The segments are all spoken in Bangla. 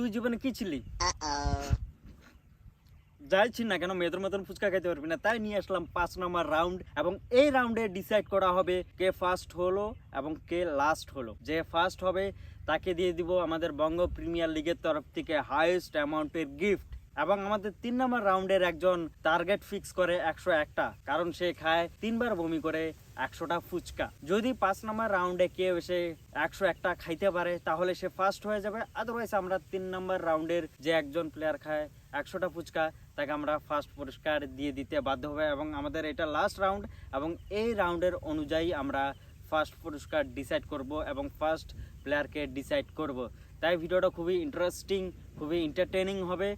তুই জীবনে কি ছিলি? যাইছি না কেন মেয়েদের মতন ফুচকা খেতে পারবি না। তাই নিয়ে আসলাম পাঁচ নম্বর রাউন্ড এবং এই রাউন্ডে ডিসাইড করা হবে কে ফার্স্ট হলো এবং কে লাস্ট হলো। যে ফার্স্ট হবে তাকে দিয়ে দিব আমাদের বঙ্গ প্রিমিয়ার লিগের তরফ থেকে হাইয়েস্ট অ্যামাউন্টের গিফট এবং আমাদের তিন নম্বর রাউন্ডের একজন টার্গেট ফিক্স করে একশো একটা। কারণ সে খায় তিনবার বমি করে একশোটা ফুচকা। যদি পাঁচ নম্বর রাউন্ডে কেউ এসে একশো একটা খাইতে পারে, তাহলে সে ফার্স্ট হয়ে যাবে। আদারওয়াইজ আমরা তিন নম্বর রাউন্ডের যে একজন প্লেয়ার খায় একশোটা ফুচকা, তাকে আমরা ফার্স্ট পুরস্কার দিয়ে দিতে বাধ্য হবে। এবং আমাদের এটা লাস্ট রাউন্ড এবং এই রাউন্ডের অনুযায়ী আমরা ফার্স্ট পুরস্কার ডিসাইড করব এবং ফার্স্ট প্লেয়ারকে ডিসাইড করব। তাই ভিডিওটা খুবই ইন্টারেস্টিং খুবই এন্টারটেনিং হবে।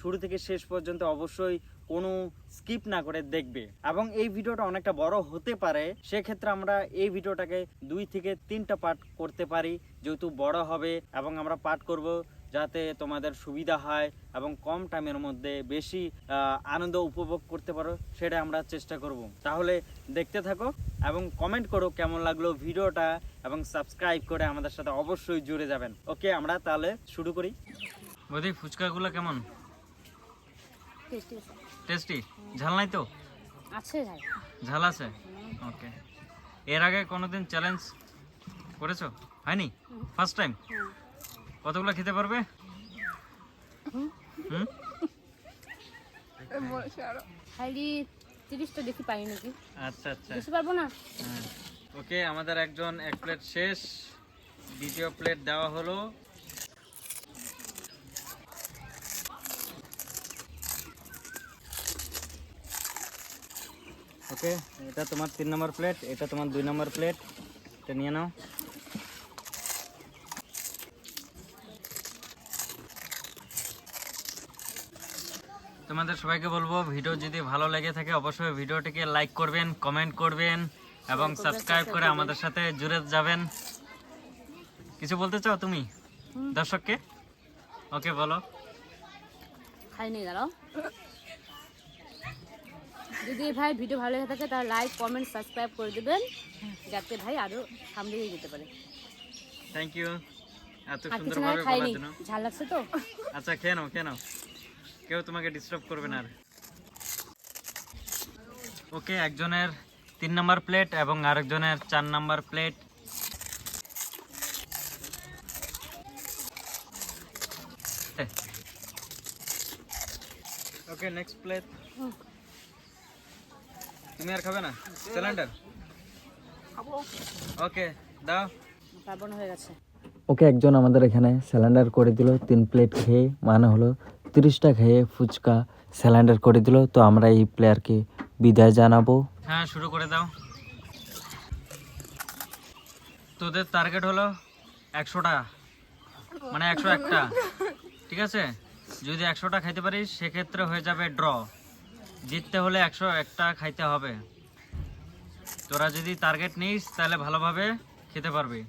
শুরু থেকে শেষ পর্যন্ত অবশ্যই কোনো স্কিপ না করে দেখবে। এবং এই ভিডিওটা অনেকটা বড় হতে পারে সেক্ষেত্রে আমরা এই ভিডিওটাকে দুই থেকে তিনটা পার্ট করতে পারি যেহেতু বড় হবে এবং আমরা পার্ট করব যাতে তোমাদের সুবিধা হয় এবং কম টাইমের মধ্যে বেশি আনন্দ উপভোগ করতে পারো সেটা আমরা চেষ্টা করব। তাহলে দেখতে থাকো এবং কমেন্ট করো কেমন লাগল ভিডিওটা এবং সাবস্ক্রাইব করে আমাদের সাথে অবশ্যই জুড়ে যাবেন। ওকে আমরা তাহলে শুরু করি। বৌদি ফুচকাগুলো কেমন? টেস্টি? ঝাল নাই তো? আছে ভাই ঝাল আছে? ওকে। এর আগে কোনোদিন চ্যালেঞ্জ করেছ? হয়নি? ফার্স্ট টাইম কতগুলো খেতে পারবে? হুম। খালি তিরিশটা দেখি পাই নাকি। আচ্ছা আচ্ছা। বেশি পারব না? হ্যাঁ। ওকে আমাদের একজন এক প্লেট শেষ। দ্বিতীয় প্লেট দেওয়া হলো। ওকে এটা তোমার তিন নম্বর প্লেট এটা তোমার দুই নম্বর প্লেট এটা নিয়ে নাও। তোমাদের সবাইকে বলব ভিডিও যদি ভালো লেগে থাকে অবশ্যই ভিডিওটিকে লাইক করবেন কমেন্ট করবেন এবং সাবস্ক্রাইব করে আমাদের সাথে জুড়ে যাবেন। কিছু বলতে চাও তুমি? দর্শককে? ওকে বলো। খাই নেই দাঁড়াও যদি ভাই ভিডিও ভালো লেগে থাকে তাহলে লাইক কমেন্ট সাবস্ক্রাইব করে দেবেন যাতে ভাই আরও সামনে এগিয়ে যেতে পারে। থ্যাংক ইউ এত সুন্দরভাবে বলার জন্য। ঝাল লাগছে তো? আচ্ছা খেয়ে নাও খেয়ে নাও। কেউ তোমাকে ডিস্টার্ব করবে না আর। ওকে একজনের তিন নাম্বার প্লেট এবং আরেকজনের চার number plate okay next plate. তুমি আর খাবে না? সিলিন্ডার? ওকে দাও। পারব হয়ে গেছে। ওকে একজন আমাদের এখানে স্যালেন্ডার করে দিল তিন প্লেট খেয়ে মানে হলো তিরিশটা খেয়ে ফুচকা স্যালেন্ডার করে দিল। তো আমরা এই প্লেয়ারকে বিদায় জানাব। হ্যাঁ শুরু করে দাও। তোদের টার্গেট হলো একশোটা মানে একশো একটা। ঠিক আছে? যদি একশোটা খাইতে পারিস সেক্ষেত্রে হয়ে যাবে ড্র জিততে হলে একশো একটা খাইতে হবে। তোরা যদি টার্গেট নিস তাহলে ভালোভাবে খেতে পারবি।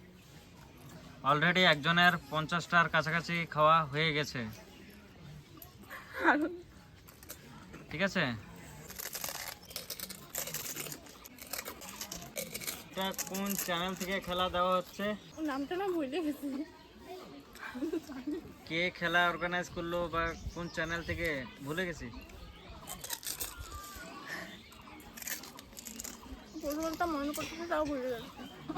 অলরেডি একজনের পঞ্চাশটার কাছাকাছি খাওয়া হয়ে গেছে। ঠিক আছে? এটা কোন চ্যানেল থেকে খেলা দেওয়া হচ্ছে? নামটা না ভুলে গেছি। কে খেলা অর্গানাইজ করল বা কোন চ্যানেল থেকে? ভুলে গেছি। মনে করতেছে তাও ভুলে গেছি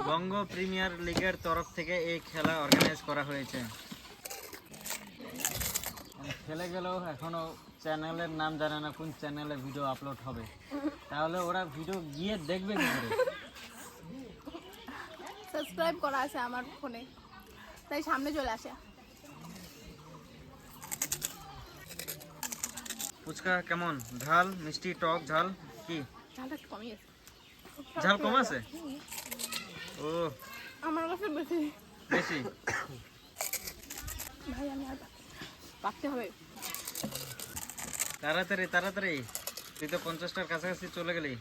বঙ্গ প্রিমিয়ার লিগের তরফ থেকে এই খেলা অর্গানাইজ করা হয়েছে। খেলে গেলেও এখনও চ্যানেলের নাম জানে না কোন চ্যানেলে ভিডিও আপলোড হবে। তাহলে ওরা ভিডিও গিয়ে দেখবে কি করে? সাবস্ক্রাইব করা আছে আমার ফোনে। তাই সামনে চলে আসে। ফুচকা কেমন? ঝাল? মিষ্টি টক ঝাল? কি? ঝালটা কমই আছে ঝাল কম আছে? ও। আমার কাছে বেশি। বেশি? ভাই আমি আর পাকতে হবে। তাড়াতাড়ি তাড়াতাড়ি। তুই তো পঞ্চাশটার কাছাকাছি চলে গেলি।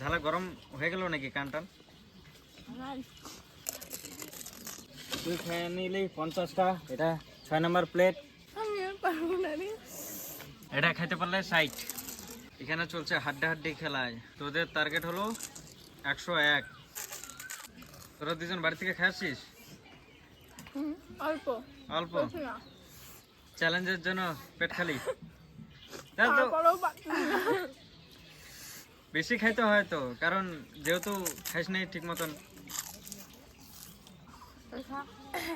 ঝালা গরম হয়ে গেল নাকি কান টান? তুই খেয়ে নিলি পঞ্চাশটা। এটা ছয় নম্বর প্লেট এটা খাইতে পারলে সাইট এখানে চলছে হাড্ডা হাড্ডি খেলায়। তোদের টার্গেট হলো একশো এক। তোরা দুজন বাড়ি থেকে হুম, অল্প। অল্প? চ্যালেঞ্জের জন্য পেট খালি? বেশি খাইতে হয় তো কারণ যেহেতু খাইস নাই ঠিক মতন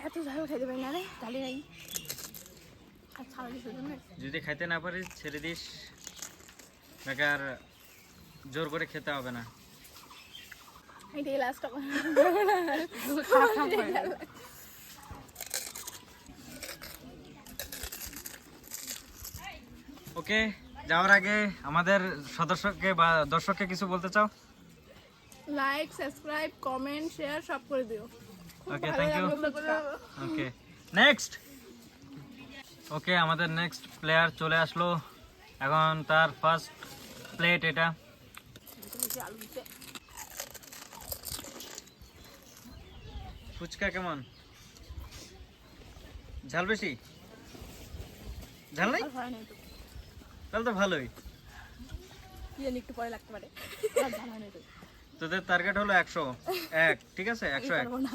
এত ঝাল পারি না রে নেই। যদি খাইতে না পারিস ছেড়ে দিস। বেকার জোর করে খেতে হবে না। ওকে যাওয়ার আগে আমাদের সদস্যকে বা দর্শককে কিছু বলতে চাও? লাইক সাবস্ক্রাইব কমেন্ট শেয়ার সব করে দিও। Okay thank fuchka. Okay next okay আমাদের নেক্সট প্লেয়ার চলে আসলো। এখন তার ফার্স্ট প্লেট এটা। ফুচকা কেমন? ঝাল বেশি? ঝাল নাই। তাহলে তো ভালোই। একটু পরে লাগতে পারে। তোদের টার্গেট হলো একশো। এক ঠিক আছে? একশো এক পারব না।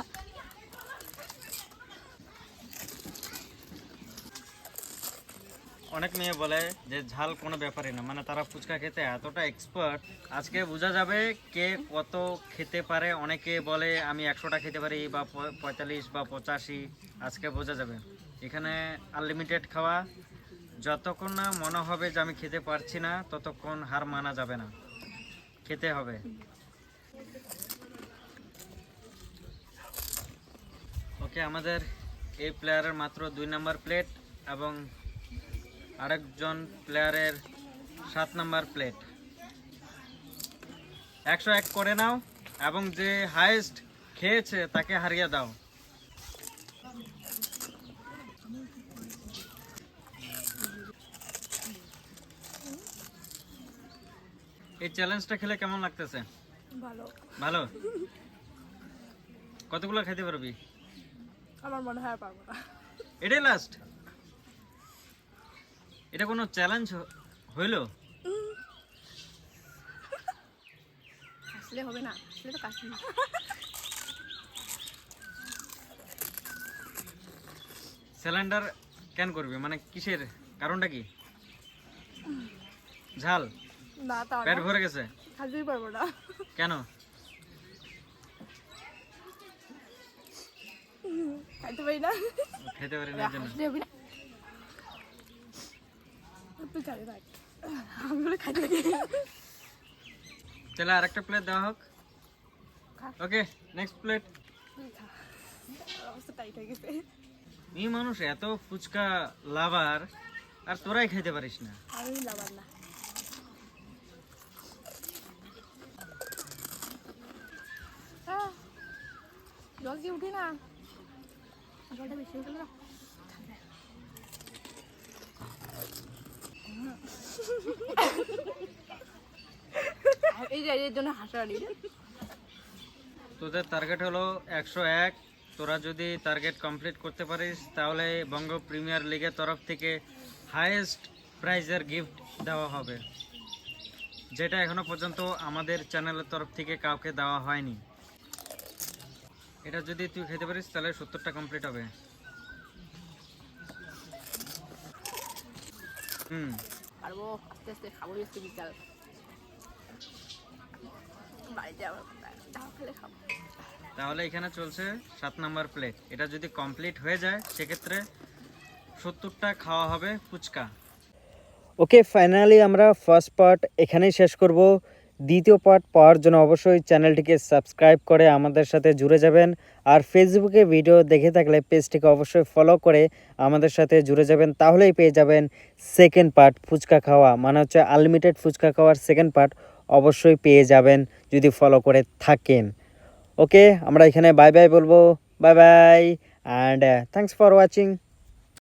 অনেক মেয়ে বলে যে ঝাল কোনো ব্যাপারই না। মানে তারা ফুচকা খেতে এতটা এক্সপার্ট আজকে বোঝা যাবে কে কত খেতে পারে। অনেকে বলে আমি একশোটা খেতে পারি বা পঁয়তাল্লিশ বা পঁচাশি, আজকে বোঝা যাবে। এখানে আনলিমিটেড খাওয়া, যতক্ষণ না মনে হবে যে আমি খেতে পারছি না, ততক্ষণ হার মানা যাবে না। খেতে হবে। ওকে, আমাদের এই প্লেয়ারের মাত্র দুই নাম্বার প্লেট এবং আরেকজন প্লেয়ারের সাত নাম্বার প্লেট একশো এক করে নাও এবং যে হাইয়েস্ট খেয়েছে তাকে হারিয়ে দাও। এই চ্যালেঞ্জটা খেলে কেমন লাগতেছে? ভালো। ভালো? কতগুলো খেতে পারবি? আমার মনে হয় পারব না। এটাই লাস্ট এটা কোনো চ্যালেঞ্জ হইল? আসলে হবে না আসলে তো কাশি সিলিন্ডার কেন করবি? মানে কিসের? কারণটা কি? ঝাল? না তাও পেট ভরে গেছে? খাইতেই পারব না। কেন? খাইতে পারি না। খেতে পারি না এর জন্য আসলে হবে না তুই খাবি ভাই আমি বলে খাইতে পারি তাহলে আরেকটা প্লেট দেওয়া হোক। ওকে নেক্সট প্লেট অবস্থা টাইট হয়ে গেছে। এই মানুষ এত ফুচকা লাভার আর তোরাই খেতে পারিস না। আমি না। জল দিয়ে উঠি না। জলটা বেশি হয়ে গেল। না তোদের টার্গেট হলো একশো এক। তোরা যদি টার্গেট কমপ্লিট করতে পারিস, তাহলে বঙ্গ প্রিমিয়ার লিগের তরফ থেকে হাইয়েস্ট প্রাইজের গিফট দেওয়া হবে। যেটা এখনও পর্যন্ত আমাদের চ্যানেলের তরফ থেকে কাউকে দেওয়া হয়নি। এটা যদি তুই খেতে পারিস, তাহলে সত্তরটা কমপ্লিট হবে। পারব আস্তে আস্তে খাব আজকে বিকাল। বাড়িতে আবার দাও খেলে খাব। তাহলে এখানে চলছে সাত নাম্বার প্লেট এটা যদি কমপ্লিট হয়ে যায় সেক্ষেত্রে সত্তরটা খাওয়া হবে ফুচকা। ওকে ফাইনালি আমরা ফার্স্ট পার্ট এখানেই শেষ করব। দ্বিতীয় পার্ট পাওয়ার জন্য অবশ্যই চ্যানেলটিকে সাবস্ক্রাইব করে আমাদের সাথে জুড়ে যাবেন। আর ফেসবুকে ভিডিও দেখে থাকলে পেজটিকে অবশ্যই ফলো করে আমাদের সাথে জুড়ে যাবেন। তাহলেই পেয়ে যাবেন সেকেন্ড পার্ট ফুচকা খাওয়া। মানে হচ্ছে আনলিমিটেড ফুচকা খাওয়ার সেকেন্ড পার্ট অবশ্যই পেয়ে যাবেন যদি ফলো করে থাকেন। ওকে আমরা এখানে বাই বাই বলব। Bye bye and thanks for watching